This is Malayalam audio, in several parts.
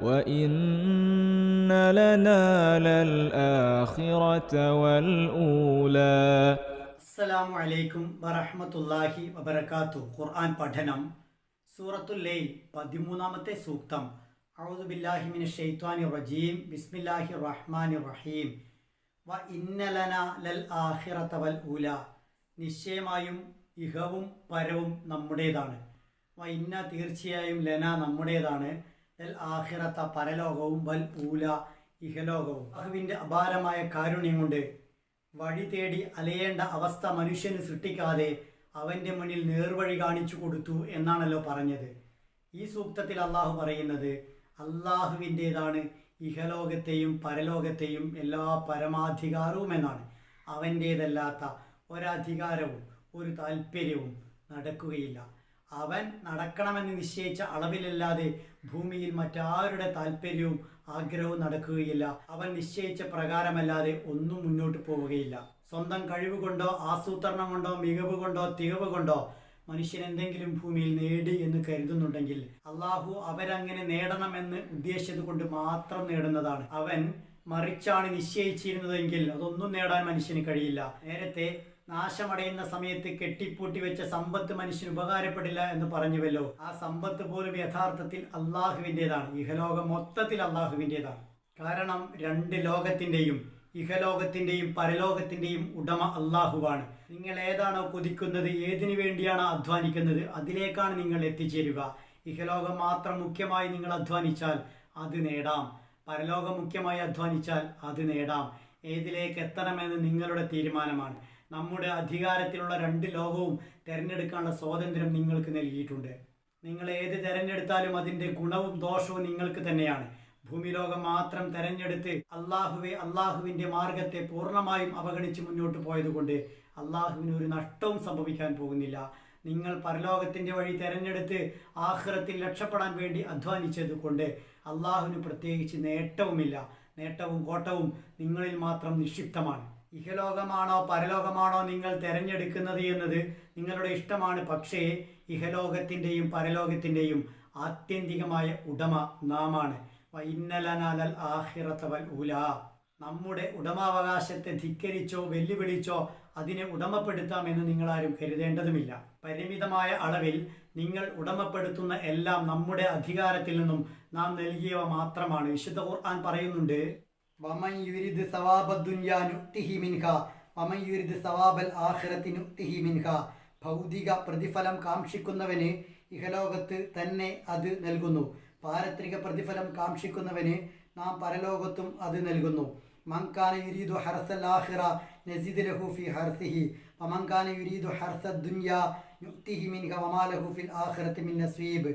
وإن لنا للآخرة والأولى അസ്സലാമു അലൈക്കും വറഹ്മത്തുള്ളാഹി വബറകാത്തു ഖുർആൻ പഠനം സൂറത്തുൽ ലൈൽ പതിമൂന്നാമത്തെ സൂക്തം അഊദു ബില്ലാഹി മിനശ് ശൈത്വാനിർ റജീം ബിസ്മില്ലാഹിർ റഹ്മാനിർ റഹീം വ ഇന്നലന ലൽ ആഖിറത വൽ ഊല നിശ്ചയമായും ഇഹവും പരവും നമ്മുടേതാണ് വ ഇന്ന തീർച്ചയായും ലന നമ്മുടേതാണ് ആഖിറത പരലോകവും വൽ ഊല ഇഹലോകവും. അഹുവിന്റെ അപാരമായ കാരുണ്യം കൊണ്ട് വഴി തേടി അലയേണ്ട അവസ്ഥ മനുഷ്യന് സൃഷ്ടിക്കാതെ അവന്റെ മുന്നിൽ നേർവഴി കാണിച്ചു കൊടുത്തു എന്നാണല്ലോ പറഞ്ഞത്. ഈ സൂക്തത്തിൽ അള്ളാഹു പറയുന്നത് അള്ളാഹുവിന്റേതാണ് ഇഹലോകത്തെയും പരലോകത്തെയും എല്ലാ പരമാധികാരവും എന്നാണ്. അവന്റേതല്ലാത്ത ഒരധികാരവും ഒരു താല്പര്യവും നടക്കുകയില്ല. അവൻ നടക്കണമെന്ന് നിശ്ചയിച്ച അളവിലല്ലാതെ ഭൂമിയിൽ മറ്റാരുടെ താല്പര്യവും ആഗ്രഹവും നടക്കുകയില്ല. അവൻ നിശ്ചയിച്ച പ്രകാരമല്ലാതെ ഒന്നും മുന്നോട്ട് പോവുകയില്ല. സ്വന്തം കഴിവ് കൊണ്ടോ ആസൂത്രണം കൊണ്ടോ മികവ് കൊണ്ടോ തികവ് കൊണ്ടോ മനുഷ്യൻ എന്തെങ്കിലും ഭൂമിയിൽ നേടി എന്ന് കരുതുന്നുണ്ടെങ്കിൽ അള്ളാഹു അവരങ്ങനെ നേടണമെന്ന് ഉദ്ദേശിച്ചത് കൊണ്ട് മാത്രം നേടുന്നതാണ്. അവൻ മറിച്ചാണ് നിശ്ചയിച്ചിരുന്നതെങ്കിൽ അതൊന്നും നേടാൻ മനുഷ്യന് കഴിയില്ല. നേരത്തെ നാശമടയുന്ന സമയത്ത് കെട്ടിപ്പൂട്ടി വെച്ച സമ്പത്ത് മനുഷ്യന് ഉപകാരപ്പെടില്ല എന്ന് പറഞ്ഞുവല്ലോ. ആ സമ്പത്ത് പോലും യഥാർത്ഥത്തിൽ അള്ളാഹുവിന്റെതാണ് ഇഹലോകം മൊത്തത്തിൽ അള്ളാഹുവിന്റെതാണ് കാരണം രണ്ട് ലോകത്തിന്റെയും ഇഹലോകത്തിന്റെയും പരലോകത്തിന്റെയും ഉടമ അള്ളാഹുവാണ് നിങ്ങൾ ഏതാണോ കൊതിക്കുന്നത് ഏതിനു വേണ്ടിയാണോ അധ്വാനിക്കുന്നത് അതിലേക്കാണ് നിങ്ങൾ എത്തിച്ചേരുക. ഇഹലോകം മാത്രം മുഖ്യമായി നിങ്ങൾ അധ്വാനിച്ചാൽ അത് നേടാം. പരലോകം മുഖ്യമായി അധ്വാനിച്ചാൽ അത് നേടാം. ഏതിലേക്ക് എത്തണമെന്ന് നിങ്ങളുടെ തീരുമാനമാണ്. നമ്മുടെ അധികാരത്തിലുള്ള രണ്ട് ലോകവും തിരഞ്ഞെടുക്കാനുള്ള സ്വാതന്ത്ര്യം നിങ്ങൾക്ക് നൽകിയിട്ടുണ്ട്. നിങ്ങൾ ഏത് തിരഞ്ഞെടുത്താലും അതിന്റെ ഗുണവും ദോഷവും നിങ്ങൾക്ക് തന്നെയാണ്. ഭൂമിലോകം മാത്രം തെരഞ്ഞെടുത്ത് അള്ളാഹുവെ അള്ളാഹുവിന്റെ മാർഗത്തെ പൂർണമായും അവഗണിച്ച് മുന്നോട്ട് പോയതുകൊണ്ട് അള്ളാഹുവിന് ഒരു നഷ്ടവും സംഭവിക്കാൻ പോകുന്നില്ല. നിങ്ങൾ പരലോകത്തിന്റെ വഴി തെരഞ്ഞെടുത്ത് ആഹ്റത്തിൽ രക്ഷപ്പെടാൻ വേണ്ടി അധ്വാനിച്ചത് കൊണ്ട് അള്ളാഹുവിന് പ്രത്യേകിച്ച് നേട്ടവുമില്ല. നേട്ടവും കോട്ടവും നിങ്ങളിൽ മാത്രം നിക്ഷിപ്തമാണ്. ഇഹലോകമാണോ പരലോകമാണോ നിങ്ങൾ തിരഞ്ഞെടുക്കുന്നത് എന്നത് നിങ്ങളുടെ ഇഷ്ടമാണ്. പക്ഷേ ഇഹലോകത്തിന്റെയും പരലോകത്തിന്റെയും ആത്യന്തികമായ ഉടമ നാമാണ്. ഉല. നമ്മുടെ ഉടമാവകാശത്തെ ധിക്കരിച്ചോ വെല്ലുവിളിച്ചോ അതിനെ ഉടമപ്പെടുത്താമെന്ന് നിങ്ങളാരും കരുതേണ്ടതുമില്ല. പരിമിതമായ അളവിൽ നിങ്ങൾ ഉടമപ്പെടുത്തുന്ന എല്ലാം നമ്മുടെ അധികാരത്തിൽ നിന്നും നാം നൽകിയവ മാത്രമാണ്. വിശുദ്ധ ഖുർആൻ പറയുന്നുണ്ട് വമൻ യുരിദ് സവാബദ്ദുന്യാ നുക്തിഹി മിൻഹ വമൻ യുരിദ് സവാബൽ ആഖിറത്തി നുക്തിഹി മിൻഹ ഭൗതിക പ്രതിഫലം കാക്ഷിക്കുന്നവന് ഇഹലോകത്ത് തന്നെ അത് നൽകുന്നു. പാരത്രിക പ്രതിഫലം കാക്ഷിക്കുന്നവന് നാം പരലോകത്തും അത് നൽകുന്നു. മങ്കാന യുരീദു ഹർസൽ ആഖിറ നസീദ് ലഹു ഫി ഹർസിഹി. വമങ്കാന യുരീദു ഹർസ ദുന്യ നുക്തിഹി മിൻഹ വമാലഹു ഫിൽ ആഖിറത്തി മിൻ നസീബ്.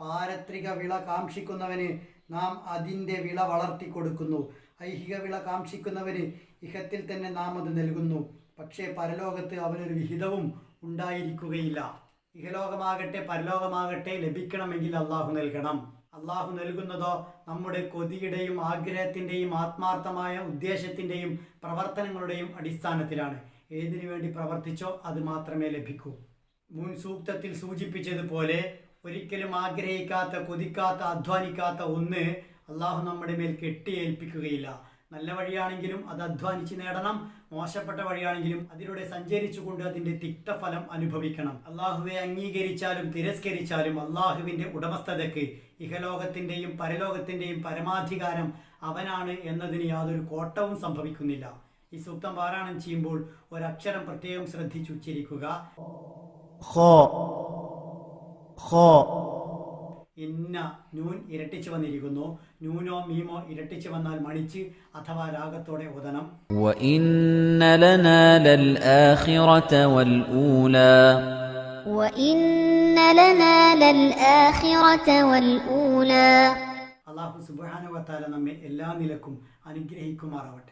പാരത്രിക വിള കാക്ഷിക്കുന്നവന് നാം അതിന്റെ വിള വളർത്തി കൊടുക്കുന്നു. ഐഹിക വിള കാക്ഷിക്കുന്നവന് ഇഹത്തിൽ തന്നെ നാം അത് നൽകുന്നു. പക്ഷേ പരലോകത്ത് അവനൊരു വിഹിതവും ഉണ്ടായിരിക്കുകയില്ല. ഇഹലോകമാകട്ടെ പരലോകമാകട്ടെ ലഭിക്കണമെങ്കിൽ അള്ളാഹു നൽകണം. അള്ളാഹു നൽകുന്നതോ നമ്മുടെ കൊതിയുടെയും ആഗ്രഹത്തിന്റെയും ആത്മാർത്ഥമായ ഉദ്ദേശത്തിന്റെയും പ്രവർത്തനങ്ങളുടെയും അടിസ്ഥാനത്തിലാണ്. ഏതിനു വേണ്ടി പ്രവർത്തിച്ചോ അത് മാത്രമേ ലഭിക്കൂ. മുൻ സൂക്തത്തിൽ സൂചിപ്പിച്ചതുപോലെ ഒരിക്കലും ആഗ്രഹിക്കാത്ത കൊതിക്കാത്ത അധ്വാനിക്കാത്ത ഒന്ന് അള്ളാഹു നമ്മുടെ മേൽ കെട്ടിയേൽപ്പിക്കുകയില്ല. നല്ല വഴിയാണെങ്കിലും അത് അധ്വാനിച്ച് നേടണം. മോശപ്പെട്ട വഴിയാണെങ്കിലും അതിലൂടെ സഞ്ചരിച്ചുകൊണ്ട് അതിന്റെ തിക്തഫലം അനുഭവിക്കണം. അള്ളാഹുവെ അംഗീകരിച്ചാലും തിരസ്കരിച്ചാലും അള്ളാഹുവിന്റെ ഉടമസ്ഥതയ്ക്ക് ഇഹലോകത്തിന്റെയും പരലോകത്തിന്റെയും പരമാധികാരം അവനാണ് എന്നതിന് യാതൊരു കോട്ടവും സംഭവിക്കുന്നില്ല. ഈ സൂക്തം പാരായണം ചെയ്യുമ്പോൾ ഒരക്ഷരം പ്രത്യേകം ശ്രദ്ധിച്ചുച്ചരിക്കുക. ഹോ ഇന്ന നൂൻ ഇരട്ടിച്ചു വന്നിരിക്കുന്നു നൂനോ മീമോ ഇരട്ടിച്ചു വന്നാൽ മണിച്ച് അഥവാ രാഗത്തോടെ ഉദനം അള്ളാഹു സുബാനുവത്താല നമ്മെ എല്ലാ നിലക്കും അനുഗ്രഹിക്കുമാറാവട്ടെ.